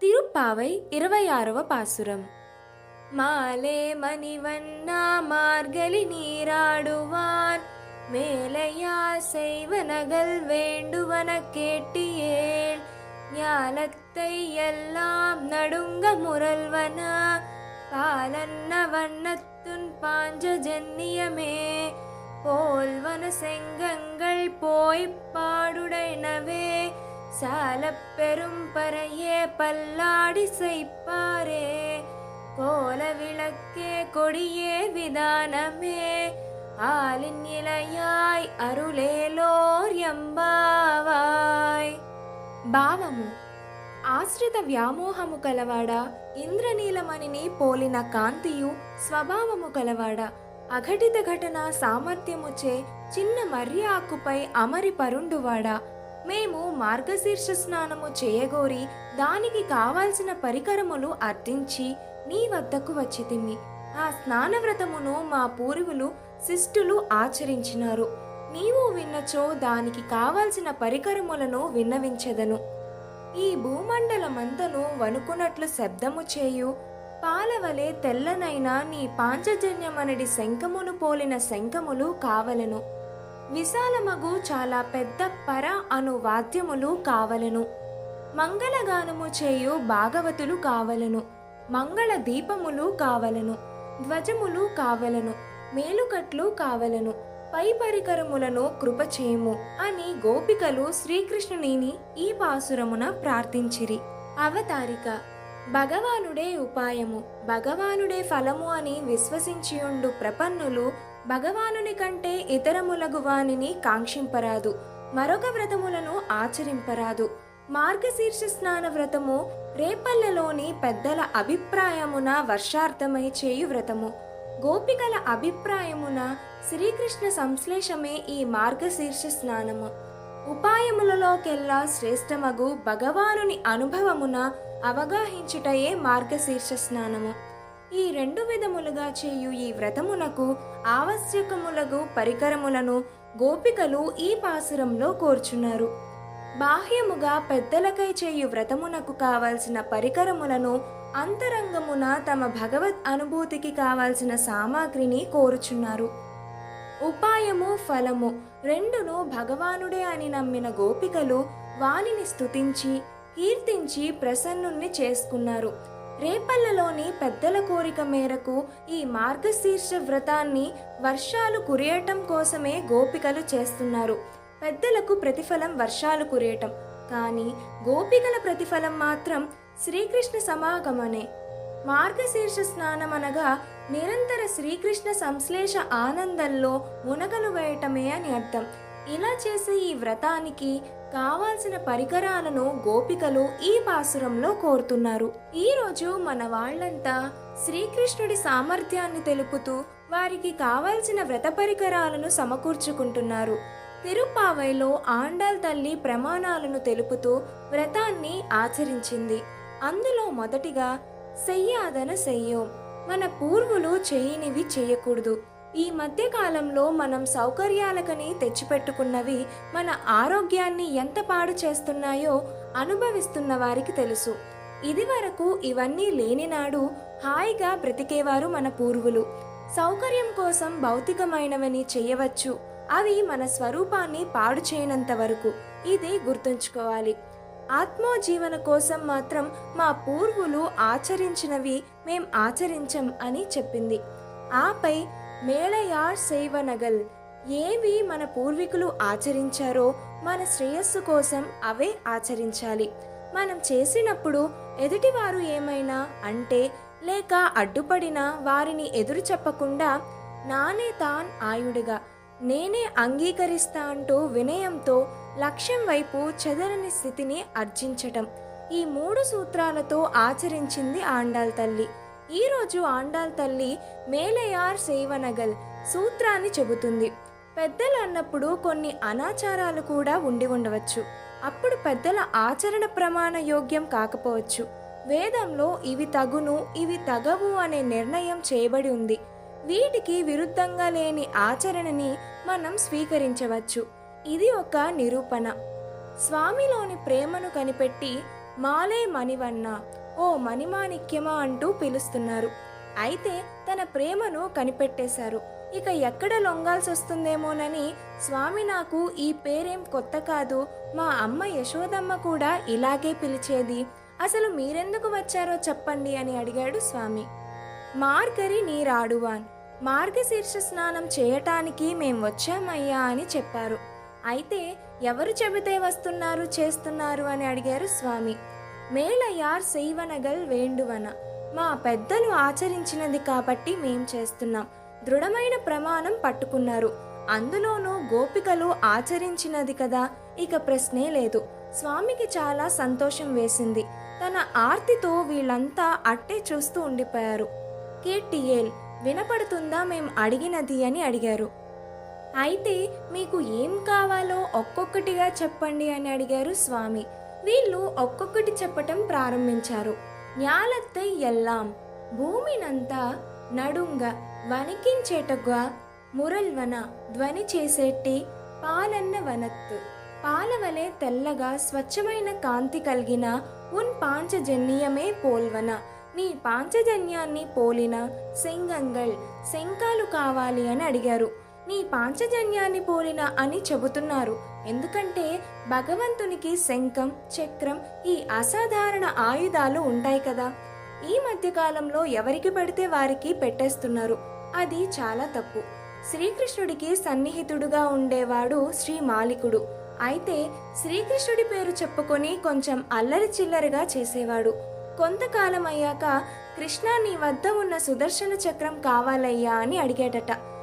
திருப்பாவை இறுவை ஆறவ பாசுரம். மாலே மணிவண்ணா மார்கழி நீராடுவான். மேலையா செய்வனகள் வேண்டுவன கேட்டியேள் ஞாலத்தை எல்லாம் நடுங்க முரல்வன. பாலன்ன வண்ணத்துன் பாஞ்ச ஜன்னியமே. போல்வன செங்கங்கள் போய்ப் பாடுடைனவே. சாலப் பெரும் பறையே பல்லாடி செய்ப்பாரே கோல விளக்கே கொடியே விதானமே ஆலின் இலையாய் అరులేలోర్ ఎంబావాయ్ భావము ఆశ్రిత వ్యామోహము కలవాడ ఇంద్రనీలమణిని పోలిన కాంతియు స్వభావము కలవాడ అఘటిత ఘటన సామర్థ్యముచే చిన్న మర్రి ఆకుపై అమరి పరుండువాడా మేము మార్గశీర్ష స్నానము చేయగోరి దానికి కావాల్సిన పరికరములు అర్థించి నీ వద్దకు వచ్చితిమి. ఆ స్నానవ్రతమును మా పూర్వులు శిష్టులు ఆచరించినారు. నీవు విన్నచో దానికి కావాల్సిన పరికరములను విన్నవించెదను. ఈ భూమండలమంతను వణుకునట్లు శబ్దము చేయు. పాలవలే తెల్లనైన నీ పాంచజన్యమనడి శంఖమును పోలిన శంఖములు కావలెను. విశాలమగు చాలా పెద్ద పర అను వాద్యములు కావలెను. మంగళగానము చేయు భాగవతులు కావలను. మంగళ దీపములు కావలను. ధ్వజములు కావలెను. మేలుకట్లు కావలను. పై పరికరములను కృపచేయము అని గోపికలు శ్రీకృష్ణునిని ఈ పాసురమున ప్రార్థించిరి. అవతారిక. భగవానుడే ఉపాయము. భగవానుడే ఫలము అని విశ్వసించియుండు ప్రపన్నులు భగవానుని కంటే ఇతరములగు వానిని కాంక్షింపరాదు. మరొక వ్రతములను ఆచరింపరాదు. మార్గశీర్ష స్నాన వ్రతము రేపల్లెలోని పెద్దల అభిప్రాయమున వర్షార్థమై చేయు వ్రతము. గోపికల అభిప్రాయమున శ్రీకృష్ణ సంశ్లేషమే ఈ మార్గశీర్ష స్నానము. ఉపాయములలోకెల్లా శ్రేష్టమగు భగవానుని అనుభవమున అవగాహించుటయే మార్గశీర్ష స్నానము. ఈ రెండు విధములుగా చేయు ఈ వ్రతమునకు ఆవశ్యకములగు పరికరములను గోపికలు ఈ పాసురంలో కోర్చున్నారు. బాహ్యముగా పెద్దలకై చేయు వ్రతమునకు కావలసిన పరికరములను అంతరంగమున తమ భగవత్ అనుభూతికి కావలసిన సామాగ్రిని కోరుచున్నారు. ఉపాయము ఫలము రెండును భగవానుడే అని నమ్మిన గోపికలు వానిని స్తుతించి కీర్తించి ప్రసన్నుణ్ణి చేసుకున్నారు. రేపల్లలోని పెద్దల కోరిక మేరకు ఈ మార్గశీర్ష వ్రతాన్ని వర్షాలు కురియటం కోసమే గోపికలు చేస్తున్నారు. పెద్దలకు ప్రతిఫలం వర్షాలు కురియటం. కానీ గోపికల ప్రతిఫలం మాత్రం శ్రీకృష్ణ సమాగమనే. మార్గశీర్ష స్నానం అనగా నిరంతర శ్రీకృష్ణ సంశ్లేష ఆనందంలో మునగలు వేయటమే అని అర్థం. ఇలా చేసే ఈ వ్రతానికి కావాల్సిన పరికరాలను గోపికలు ఈ పాసురంలో కోరుతున్నారు. ఈ రోజు మన వాళ్ళంతా శ్రీకృష్ణుడి సామర్థ్యాన్ని తెలుపుతూ వారికి కావాల్సిన వ్రత పరికరాలను సమకూర్చుకుంటున్నారు. తిరుపావైలో ఆండాల్ తల్లి ప్రమాణాలను తెలుపుతూ వ్రతాన్ని ఆచరించింది. అందులో మొదటిగా సెయ్యాదన సెయ్యోం. మన పూర్వులు చేయనివి చేయకూడదు. ఈ మధ్య కాలంలో మనం సౌకర్యాలకని తెచ్చిపెట్టుకున్నవి మన ఆరోగ్యాన్ని ఎంత పాడు చేస్తున్నాయో అనుభవిస్తున్న వారికి తెలుసు. ఇది వరకు ఇవన్నీ లేనినాడు హాయిగా బ్రతికేవారు మన పూర్వులు. సౌకర్యం కోసం భౌతికమైనవని చేయవచ్చు. అవి మన స్వరూపాన్ని పాడు చేయనంత వరకు. ఇది గుర్తుంచుకోవాలి. ఆత్మోజీవన కోసం మాత్రం మా పూర్వులు ఆచరించినవి మేం ఆచరించం అని చెప్పింది. ఆపై మేళయార్ సేవనగల్ ఏవి మన పూర్వీకులు ఆచరించారో మన శ్రేయస్సు కోసం అవే ఆచరించాలి. మనం చేసినప్పుడు ఎదుటివారు ఏమైనా అంటే లేక అడ్డుపడినా వారిని ఎదురు చెప్పకుండా నానే తాన్ ఆయుడిగా నేనే అంగీకరిస్తా అంటూ వినయంతో లక్ష్యం వైపు చెదరని స్థితిని అర్జించటం. ఈ మూడు సూత్రాలతో ఆచరించింది ఆండాల్ తల్లి. ఈరోజు ఆండాల్ తల్లి మేలయార్ సేవనగల్ సూత్రాన్ని చెబుతుంది. పెద్దలు అన్నప్పుడు కొన్ని అనాచారాలు కూడా ఉండి ఉండవచ్చు. అప్పుడు పెద్దల ఆచరణ ప్రమాణ యోగ్యం కాకపోవచ్చు. వేదంలో ఇవి తగును ఇవి తగవు అనే నిర్ణయం చేయబడి ఉంది. వీటికి విరుద్ధంగా లేని ఆచరణని మనం స్వీకరించవచ్చు. ఇది ఒక నిరూపణ. స్వామిలోని ప్రేమను కనిపెట్టి మాలే మణివన్న ఓ మణిమాణిక్యమా అంటూ పిలుస్తున్నారు. అయితే తన ప్రేమను కనిపెట్టేశారు. ఇక ఎక్కడ లొంగాల్సి వస్తుందేమోనని స్వామి నాకు ఈ పేరేం కొత్త కాదు. మా అమ్మ యశోదమ్మ కూడా ఇలాగే పిలిచేది. అసలు మీరెందుకు వచ్చారో చెప్పండి అని అడిగాడు స్వామి. మార్గరి నీరాడువాన్. మార్గశీర్ష స్నానం చేయటానికి మేం వచ్చామయ్యా అని చెప్పారు. అయితే ఎవరు చెబితే వస్తున్నారు చేస్తున్నారు అని అడిగారు స్వామి. మేలయార్ సేవనగల్ వేండువన. మా పెద్దలు ఆచరించినది కాబట్టి మేం చేస్తున్నాం. దృఢమైన ప్రమాణం పట్టుకున్నారు. అందులోనూ గోపికలు ఆచరించినది కదా ఇక ప్రశ్నే లేదు. స్వామికి చాలా సంతోషం వేసింది. తన ఆర్తితో వీళ్ళంతా అట్టే చూస్తూ ఉండిపోయారు. కేటీఎల్ వినపడుతుందా మేం అడిగినది అని అడిగారు. అయితే మీకు ఏం కావాలో ఒక్కొక్కటిగా చెప్పండి అని అడిగారు స్వామి. వీళ్ళు ఒక్కొక్కటి చెప్పటం ప్రారంభించారు. న్యాలత్తై ఎల్లాం. భూమినంతా నడుంగ వణికించేటగా మురల్వన ధ్వని చేసేటి పాలన్న వనత్తు. పాలవలే తెల్లగా స్వచ్ఛమైన కాంతి కలిగిన ఉన్ పాంచజన్యమే పోల్వన. నీ పాంచజన్యాన్ని పోలిన సెంగంగల్ శంఖాలు కావాలి అని అడిగారు. నీ పాంచజన్యాన్ని పోలిన అని చెబుతున్నారు. ఎందుకంటే భగవంతునికి శంఖం చక్రం ఈ అసాధారణ ఆయుధాలు ఉంటాయి కదా. ఈ మధ్యకాలంలో ఎవరికి పడితే వారికి పెట్టేస్తున్నారు. అది చాలా తప్పు. శ్రీకృష్ణుడికి సన్నిహితుడుగా ఉండేవాడు శ్రీ మాలికుడు. అయితే శ్రీకృష్ణుడి పేరు చెప్పుకొని కొంచెం అల్లరి చిల్లరగా చేసేవాడు. కొంతకాలం అయ్యాక కృష్ణ నీ వద్ద ఉన్న సుదర్శన చక్రం కావాలయ్యా అని అడిగేటట.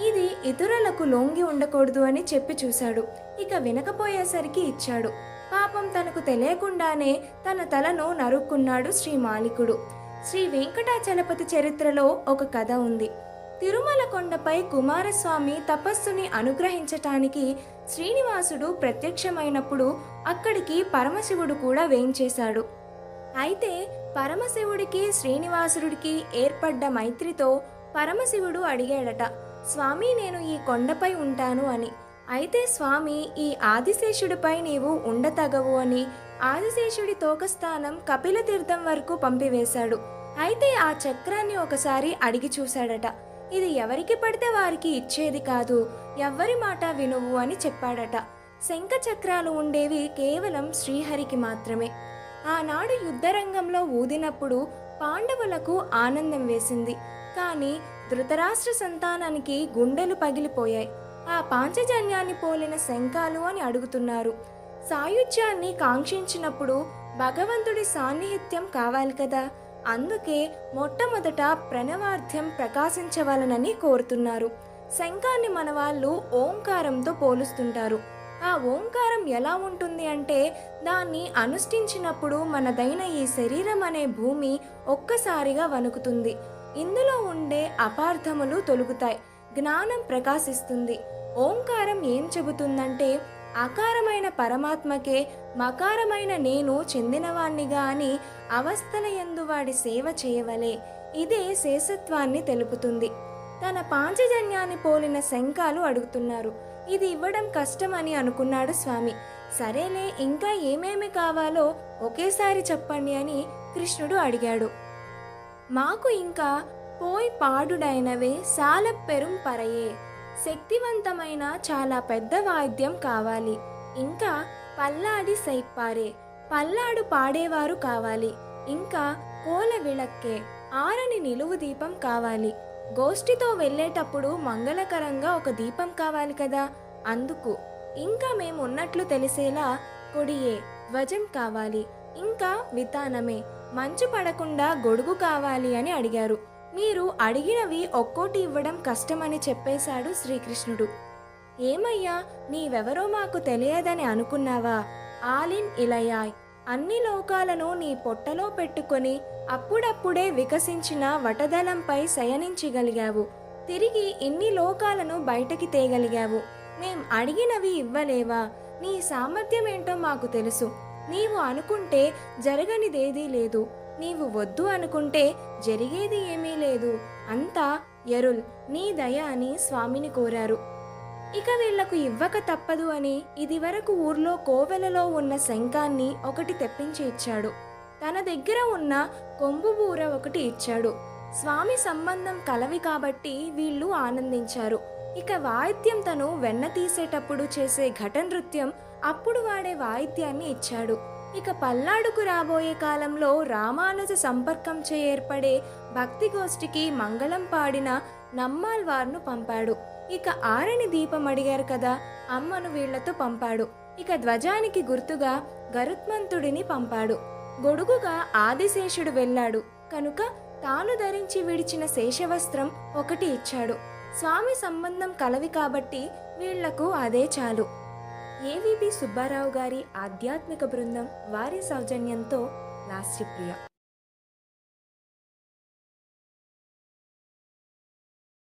ఇది ఇతరులకు లొంగి ఉండకూడదు అని చెప్పి చూశాడు. ఇక వినకపోయేసరికి ఇచ్చాడు. పాపం తనకు తెలియకుండానే తన తలను నరుక్కున్నాడు శ్రీ మాలికుడు. శ్రీ వెంకటాచలపతి చరిత్రలో ఒక కథ ఉంది. తిరుమల కొండపై కుమారస్వామి తపస్సుని అనుగ్రహించటానికి శ్రీనివాసుడు ప్రత్యక్షమైనప్పుడు అక్కడికి పరమశివుడు కూడా వేయించేశాడు అయితే పరమశివుడికి శ్రీనివాసుడికి ఏర్పడ్డ మైత్రితో పరమశివుడు అడిగాడట స్వామి నేను ఈ కొండపై ఉంటాను అని. అయితే స్వామి ఈ ఆదిశేషుడిపై నీవు ఉండతగవు అని ఆదిశేషుడి తోకస్థానం కపిల తీర్థం వరకు పంపివేశాడు. అయితే ఆ చక్రాన్ని ఒకసారి అడిగి చూశాడట. ఇది ఎవరికి పడితే వారికి ఇచ్చేది కాదు ఎవ్వరి మాట వినువు అని చెప్పాడట. శంఖ చక్రాలు ఉండేవి కేవలం శ్రీహరికి మాత్రమే. ఆనాడు యుద్ధరంగంలో ఊదినప్పుడు పాండవులకు ఆనందం వేసింది. కానీ ధృతరాష్ట్ర సంతానానికి గుండెలు పగిలిపోయాయి. ఆ పాంచజన్యాన్ని పోలిన శంఖాలు అని అడుగుతున్నారు. సాయుధ్యాన్ని కాంక్షించినప్పుడు భగవంతుడి సాన్నిహిత్యం కావాలి కదా. అందుకే మొట్టమొదట ప్రణవార్థ్యం ప్రకాశించవలనని కోరుతున్నారు. శంఖాన్ని మన వాళ్ళు ఓంకారంతో పోలుస్తుంటారు. ఆ ఓంకారం ఎలా ఉంటుంది అంటే దాన్ని అనుష్ఠించినప్పుడు మనదైన ఈ శరీరం అనే భూమి ఒక్కసారిగా వణుకుతుంది. ఇందులో ఉండే అపార్థములు తొలుగుతాయి. జ్ఞానం ప్రకాశిస్తుంది. ఓంకారం ఏం చెబుతుందంటే అకారమైన పరమాత్మకే మకారమైన నేను చెందినవాణ్ణిగా అని అవస్థలయందు వాడి సేవ చేయవలే. ఇదే శేషత్వాన్ని తెలుపుతుంది. తన పాంచజన్యాన్ని పోలిన శంఖాలు అడుగుతున్నారు. ఇది ఇవ్వడం కష్టమని అనుకున్నాడు స్వామి. సరేలే ఇంకా ఏమేమి కావాలో ఒకేసారి చెప్పండి అని కృష్ణుడు అడిగాడు. మాకు ఇంకా పోయి పాడుడైనవే సాలపెరుం పరయే. శక్తివంతమైన చాలా పెద్ద వాయిద్యం కావాలి. ఇంకా పల్లాడి సైప్పారే. పల్లాడు పాడేవారు కావాలి. ఇంకా కోల విళక్కే. ఆరని నిలువు దీపం కావాలి. గోష్ఠితో వెళ్ళేటప్పుడు మంగళకరంగా ఒక దీపం కావాలి కదా. అందుకు ఇంకా మేము ఉన్నట్లు తెలిసేలా కొడియే ధ్వజం కావాలి. ఇంకా విధానమే మంచు పడకుండా గొడుగు కావాలి అని అడిగారు. మీరు అడిగినవి ఒక్కోటి ఇవ్వడం కష్టమని చెప్పేశాడు శ్రీకృష్ణుడు. ఏమయ్యా నీవెవరో మాకు తెలియదని అనుకున్నావా? ఆలిన్ ఇలయాయ్ అన్ని లోకాలను నీ పొట్టలో పెట్టుకొని అప్పుడప్పుడే వికసించిన వటదలంపై శయనించగలిగావు. తిరిగి ఇన్ని లోకాలను బయటకి తేగలిగావు. మేం అడిగినవి ఇవ్వలేవా? నీ సామర్థ్యం ఏంటో మాకు తెలుసు. నీవు అనుకుంటే జరగనిదేదీ లేదు. నీవు వద్దు అనుకుంటే జరిగేది ఏమీ లేదు. అంతా ఎరుల్ నీ దయ అని స్వామిని కోరారు. ఇక వీళ్ళకు ఇవ్వక తప్పదు అని ఇదివరకు ఊర్లో కోవెలలో ఉన్న శంఖాన్ని ఒకటి తెప్పించి ఇచ్చాడు. తన దగ్గర ఉన్న కొంబు బూర ఒకటి ఇచ్చాడు. స్వామి సంబంధం కలవి కాబట్టి వీళ్ళు ఆనందించారు. ఇక వాయిద్యం తను వెన్న తీసేటప్పుడు చేసే ఘట నృత్యం అప్పుడు వాడే వాయిద్యాన్ని ఇచ్చాడు. ఇక పల్నాడుకు రాబోయే కాలంలో రామానుజ సంపర్కంచే ఏర్పడే భక్తి గోష్ఠికి మంగళం పాడిన నమ్మాల్వార్ను పంపాడు. ఇక ఆరని దీపం అడిగారు కదా అమ్మను వీళ్ళతో పంపాడు. ఇక ధ్వజానికి గుర్తుగా గరుత్మంతుడిని పంపాడు. గొడుగుగా ఆదిశేషుడు వెళ్ళాడు. కనుక తాను ధరించి విడిచిన శేషవస్త్రం ఒకటి ఇచ్చాడు. స్వామి సంబంధం కలవి కాబట్టి వీళ్ళకు అదే చాలు. ఏవిబి సుబ్బారావు గారి ఆధ్యాత్మిక బృందం వారి సౌజన్యంతో లాస్యప్రియ